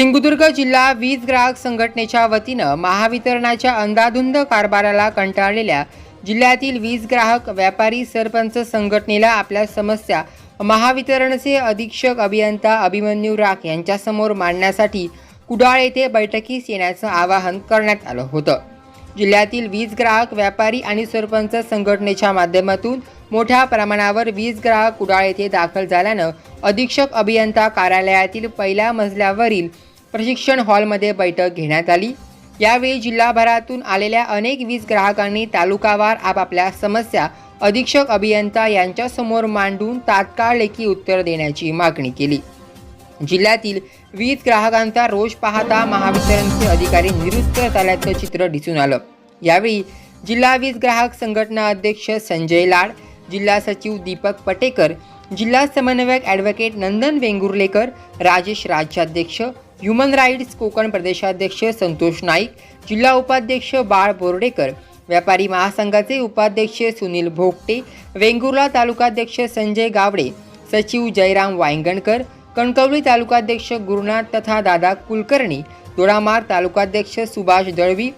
सिंधुदुर्ग जिल्हा वीज ग्राहक संघटनेच्या वतीनं महावितरणाच्या अंदाधुंद कारभाराला कंटाळलेल्या जिल्ह्यातील वीज ग्राहक व्यापारी सरपंच संघटनेला आपल्या समस्या महावितरणचे अधीक्षक अभियंता अभिमन्यू राख यांच्यासमोर मांडण्यासाठी कुडाळ येथे बैठकीस येण्याचं आवाहन करण्यात आलं होतं. जिल्ह्यातील वीज ग्राहक व्यापारी आणि सरपंच संघटनेच्या माध्यमातून मोठ्या प्रमाणावर वीज ग्राहक कुडाळ येथे दाखल झाल्यानं अधीक्षक अभियंता कार्यालयातील पहिल्या मजल्यावरील प्रशिक्षण हॉलमध्ये बैठक घेण्यात आली. यावेळी जिल्हाभरातून आलेल्या अनेक वीज ग्राहकांनी तालुकावार आपापल्या समस्या अधीक्षक अभियंता यांच्यासमोर मांडून तात्काळ लेखी उत्तर देण्याची मागणी केली. जिल्ह्यातील वीज ग्राहकांचा रोष पाहता महावितरणचे अधिकारी निरुत्त झाल्याचं चित्र दिसून आलं. यावेळी जिल्हा वीज ग्राहक संघटना अध्यक्ष संजय लाड जिल्हा सचिव दीपक पटेकर जिल्हा समन्वयक ॲडव्होकेट नंदन वेंगुर्लेकर राजेश राज्याध्यक्ष ह्युमन राईट्स कोकण प्रदेशाध्यक्ष संतोष नाईक जिल्हा उपाध्यक्ष बाळ बोर्डेकर व्यापारी महासंघाचे उपाध्यक्ष सुनील भोगटे वेंगुर्ला तालुकाध्यक्ष संजय गावडे सचिव जयराम वायंगणकर कणकवली तालुकाध्यक्ष गुरुनाथ तथा दादा कुलकर्णी दोडामार तालुकाध्यक्ष सुभाष दळवी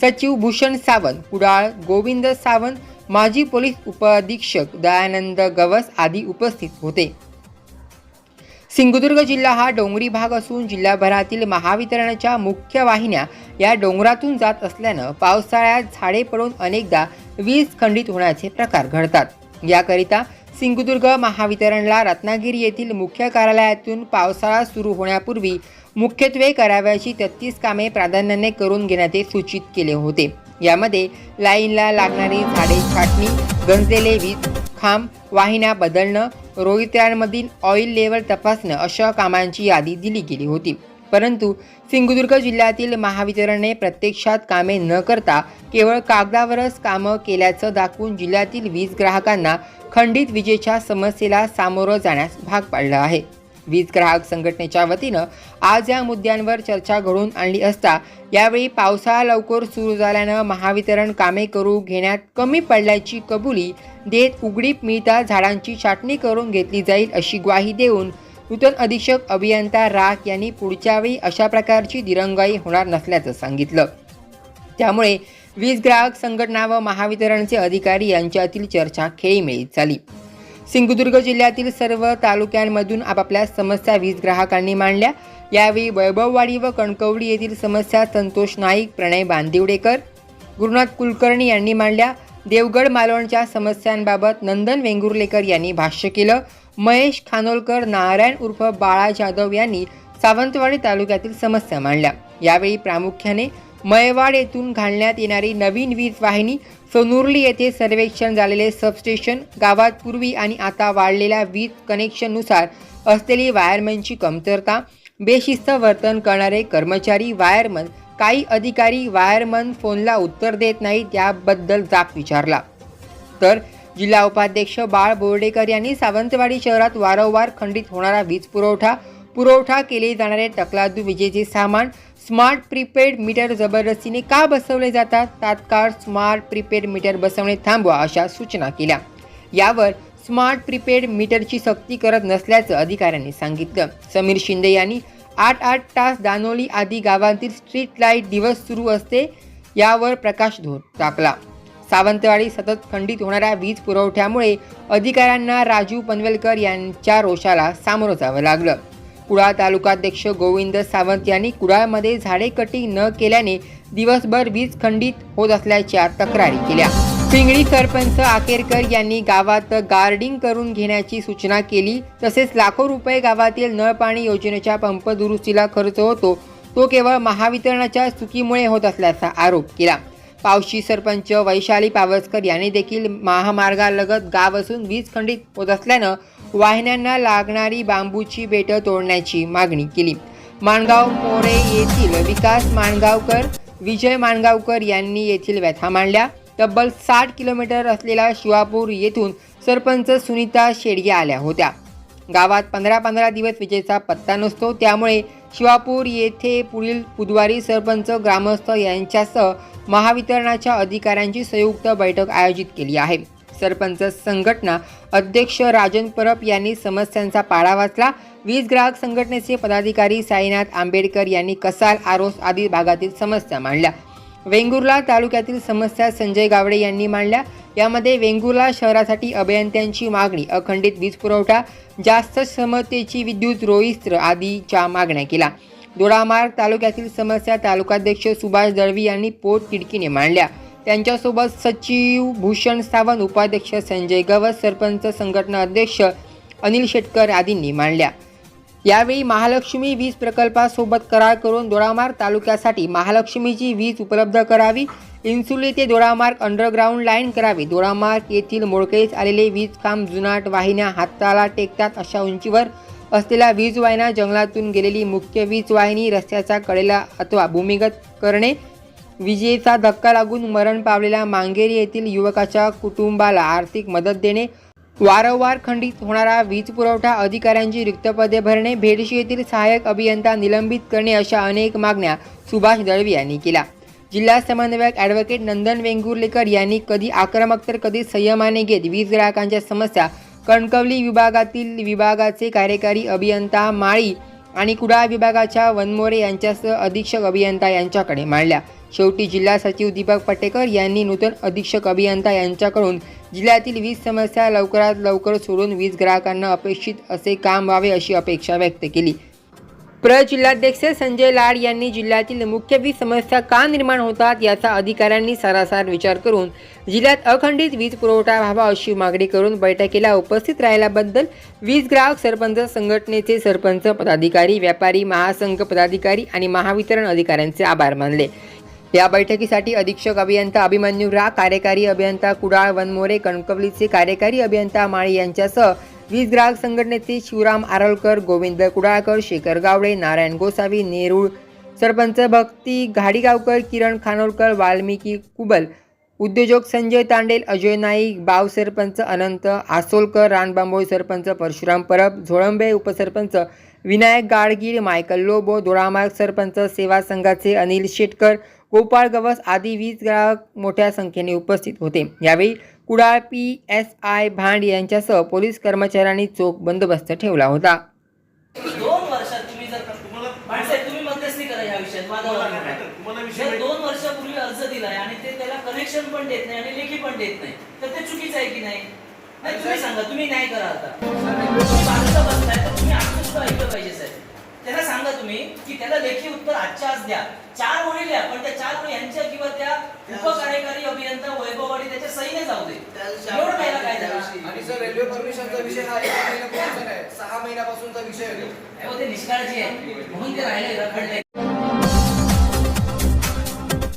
सचिव भूषण सावंत कुडाळ गोविंद सावंत माजी पोलीस उपअधीक्षक दयानंद गवस आदी उपस्थित होते. सिंधुदुर्ग जिल्हा हा डोंगरी भाग असून जिल्हाभरातील महावितरणाच्या मुख्य वाहिन्या या डोंगरातून जात असल्यानं पावसाळ्यात झाडे पडून अनेकदा वीज खंडित होण्याचे प्रकार घडतात. याकरिता सिंधुदुर्ग महावितरणला रत्नागिरी येथील मुख्य कार्यालयातून पावसाळा सुरू होण्यापूर्वी मुख्यत्वे करावयाची तेहतीस कामे प्राधान्याने करून घेण्याचे सूचित केले होते. यामध्ये लाईनला लागणारी झाडे छाटणी गंजलेले वीज खांब वाहिन्या बदलणं रोहित्रांमधील ऑइल लेवल तपासणं अशा कामांची यादी दिली गेली होती. परंतु सिंधुदुर्ग जिल्ह्यातील महावितरणने प्रत्यक्षात कामे न करता केवळ कागदावरच कामं केल्याचं दाखवून जिल्ह्यातील वीज ग्राहकांना खंडित विजेच्या समस्येला सामोरं जाण्यास भाग पाडलं आहे. वीज ग्राहक संघटनेच्या वतीनं आज या मुद्द्यांवर चर्चा घडून आणली असता यावेळी पावसाळा लवकर सुरू झाल्यानं महावितरण कामे करू घेण्यात कमी पडल्याची कबुली देत उघडीप मिळता झाडांची छाटणी करून घेतली जाईल अशी ग्वाही देऊन नूतन अधीक्षक अभियंता राख यांनी पुढच्या वेळी अशा प्रकारची दिरंगाई होणार नसल्याचं सांगितलं. त्यामुळे वीज ग्राहक संघटना व महावितरणचे अधिकारी यांच्यातील चर्चा खेळीमेळीत झाली. सिंधुदुर्ग जिल्ह्यातील सर्व तालुक्यांमधून आपापल्या समस्या वीज ग्राहकांनी मांडल्या. यावेळी वैभववाडी व कणकवडी येथील समस्या संतोष नाईक प्रणय बांदिवडेकर गुरुनाथ कुलकर्णी यांनी मांडल्या. देवगड मालवणच्या समस्यांबाबत नंदन वेंगुर्लेकर यांनी भाष्य केलं. महेश खानोलकर नारायण उर्फ बाळा जाधव यांनी सावंतवाडी तालुक्यातील समस्या मांडल्या. यावेळी प्रामुख्याने मयवाड येथून घालण्यात येणारी नवीन वीज वाहिनी सोनुर्ली येथे सर्वेक्षण झालेले सबस्टेशन गावात पूर्वी आणि आता वाढलेल्या वीज कनेक्शननुसार असलेली वायरमनची कमतरता बेशिस्त वर्तन करणारे कर्मचारी वायरमन काही अधिकारी वायरमन फोनला उत्तर देत नाहीत याबद्दल जाब विचारला. तर जिल्हा उपाध्यक्ष बाळ बोर्डेकर यांनी सावंतवाडी शहरात वारंवार खंडित होणारा वीज पुरवठा पुरवठा केले जाणारे तकलादू विजेचे सामान स्मार्ट प्रीपेड मीटर जबरदस्तीने का बसवले जातात? तात्काळ स्मार्ट प्रीपेड मीटर बसवणे थांबवा अशा सूचना केल्या. यावर स्मार्ट प्रीपेड मीटरची सक्ती करत नसल्याचं अधिकाऱ्यांनी सांगितलं. समीर शिंदे यांनी आठ आठ तास दानोली आदी गावांतील स्ट्रीट लाइट दिवस सुरू असते यावर प्रकाश प्रकाशधोर टाकला. सावंतवाडी सतत खंडित होणाऱ्या वीज पुरवठ्यामुळे अधिकाऱ्यांना राजू पनवेलकर यांच्या रोषाला सामोरं जावं लागलं. कुडाळ तालुकाध्यक्ष गोविंद सावंत यांनी कुडाळमध्ये झाडे कटिंग न केल्याने दिवसभर वीज खंडित होत असल्याच्या तक्रारी केल्या. पिंगळी सरपंच आकेरकर यांनी गावात गार्डिंग करून घेण्याची सूचना केली. तसेच लाखो रुपये गावातील नळ पाणी योजनेच्या पंप दुरुस्तीला खर्च होतो. तो केवळ महावितरणाच्या चुकीमुळे होत असल्याचा आरोप केला. पावशी सरपंच वैशाली पावसकर यांनी देखील महामार्गालगत गाव असून वीज खंडित होत असल्यानं वाहिन्यांना लागणारी बांबूची बेटं तोडण्याची मागणी केली. माणगाव मोरे येथील विकास माणगावकर विजय माणगावकर यांनी येथील व्यथा मांडल्या. तब्बल साठ किलोमीटर असलेला शिवापूर येथून सरपंच सुनीता शेडगे आल्या होत्या. गावात पंधरा पंधरा दिवस विजेचा पत्ता नसतो त्यामुळे शिवापूर येथे पुढील बुधवारी सरपंच ग्रामस्थ यांच्यासह महावितरणाच्या अधिकाऱ्यांची संयुक्त बैठक आयोजित केली आहे. सरपंच संघटना अध्यक्ष राजन परब यांनी समस्यांचा पाडा वाचला. वीज ग्राहक संघटनेचे पदाधिकारी साईनाथ आंबेडकर यांनी कसाल आरोस आदी भागातील समस्या मांडल्या. वेंगुर्ला तालुक्यातील समस्या संजय गावडे यांनी मांडल्या. यामध्ये वेंगुर्ला शहरासाठी अभियंत्यांची मागणी अखंडित वीज पुरवठा जास्त क्षमतेची विद्युत रोहिस्त्र आदीच्या मागण्या केल्या. दोडामार्ग तालुक्यातील समस्या तालुकाध्यक्ष सुभाष दळवी यांनी पोट तिडकीने मांडल्या. त्यांच्यासोबत सचिव भूषण सावंत उपाध्यक्ष संजय गवत सरपंच संघटना अध्यक्ष अनिल शेटकर आदींनी मांडल्या. यावेळी महालक्ष्मी वीज प्रकल्पासोबत करार करून दोडामार्ग तालुक्यासाठी महालक्ष्मीची वीज उपलब्ध करावी इन्सुली ते दोडामार्ग अंडरग्राऊंड लाईन करावी. दोडामार्ग येथील मोडकळीस आलेले वीज काम जुनाट वाहिन्या हाताला टेकतात अशा उंचीवर असलेल्या वीज वाहिन्या जंगलातून गेलेली मुख्य वीज वाहिनी रस्त्याचा कडेला अथवा भूमिगत करणे विजेचा धक्का लागून मरण पावलेल्या मांगेरी येथील युवकाच्या कुटुंबाला आर्थिक मदत देणे. वारंवार खंडित होणारा वीज पुरवठा अधिकाऱ्यांची रिक्त पदे भरणे भेडशी येथील सहाय्यक अभियंता निलंबित करणे अशा अनेक मागण्या सुभाष दळवी यांनी केल्या. जिल्हा समन्वयक ॲडव्होकेट नंदन वेंगुर्लेकर यांनी कधी आक्रमक तर कधी संयमाने घेत वीज ग्राहकांच्या समस्या कणकवली विभागातील विभागाचे कार्यकारी अभियंता माळी आणि कुडाळ विभागाच्या वनमोरे यांच्यासह अधीक्षक अभियंता यांच्याकडे मांडल्या. शेवटी जिल्हा सचिव दीपक पटेकर यांनी नूतन अधीक्षक अभियंता यांच्याकडून जिल्ह्यातील वीज समस्या लवकरात लवकर सोडून वीज ग्राहकांना अपेक्षित असे काम व्हावे अशी अपेक्षा व्यक्त केली. प्र जिल्हाध्यक्ष संजय लाड यांनी जिल्ह्यातील मुख्य वीज समस्या का निर्माण होतात याचा अधिकाऱ्यांनी सारासार विचार करून जिल्ह्यात अखंडित वीज पुरवठा व्हावा अशी मागणी करून बैठकीला उपस्थित राहिल्याबद्दल वीज ग्राहक सरपंच संघटनेचे सरपंच पदाधिकारी व्यापारी महासंघ पदाधिकारी आणि महावितरण अधिकाऱ्यांचे आभार मानले. या बैठकीसाठी अधीक्षक अभियंता अभिमन्यू रा कार्यकारी अभियंता कुडाळ वनमोरे कणकवलीचे कार्यकारी अभियंता माळी यांच्यासह वीज ग्राहक संघटनेचे शिवराम आरोलकर गोविंद कुडाळकर शेखर गावडे नारायण गोसावी नेरूळ सरपंच भक्ती घाडीगावकर किरण खानोलकर वाल्मिकी कुबल उद्योजक संजय तांडेल अजय नाईक बाव सरपंच अनंत आसोलकर रानबांबोळी सरपंच परशुराम परब झोळंबे उपसरपंच विनायक गाडगीळ मायकल लोबो दोडामार्ग सरपंच सेवा संघाचे अनिल शेटकर गोपाळ गवस आदी वीज ग्राहक मोठ्या संख्येने उपस्थित होते. यावेळी कुडाळ पी एस आय भांड यांच्यासह पोलीस कर्मचाऱ्यांनी चोख बंदोबस्त ठेवला होता. दोन वर्षात तुम्ही जर तुम्हाला- माणसाहेब तुम्ही मध्यस्थी करा या विषयात. वादावर तुम्हाला नका. काय- तुम्हाला विषय जर माहिती- दोन वर्षापूर्वी अर्ज दिलाय आणि ते त्याला कनेक्शन पण देत नाही आणि लेखी पण देत नाही तर ते चुकीचं आहे की नाही? नाही तुम्ही सांगा. तुम्ही न्याय करा आता. सुद्धा ऐकलं पाहिजे साहेब. त्याला सांगा तुम्ही की त्याला लेखी उत्तर आजच्या आज द्या. चार ओळी द्या पण त्या चार ओळी यांच्या किंवा त्या उपकार्यकारी अभियंता वैभववाडी त्याच्या सहीने जाऊ दे. एवढं प्यायला काय झालं आणि सर रेल्वे परमिशनचा विषय हा एक महिन्यापासूनचा सहा महिन्यापासूनचा विषय आहे. अहो, ते निष्काळजी आहे. म्हणून ते राहिले रखडले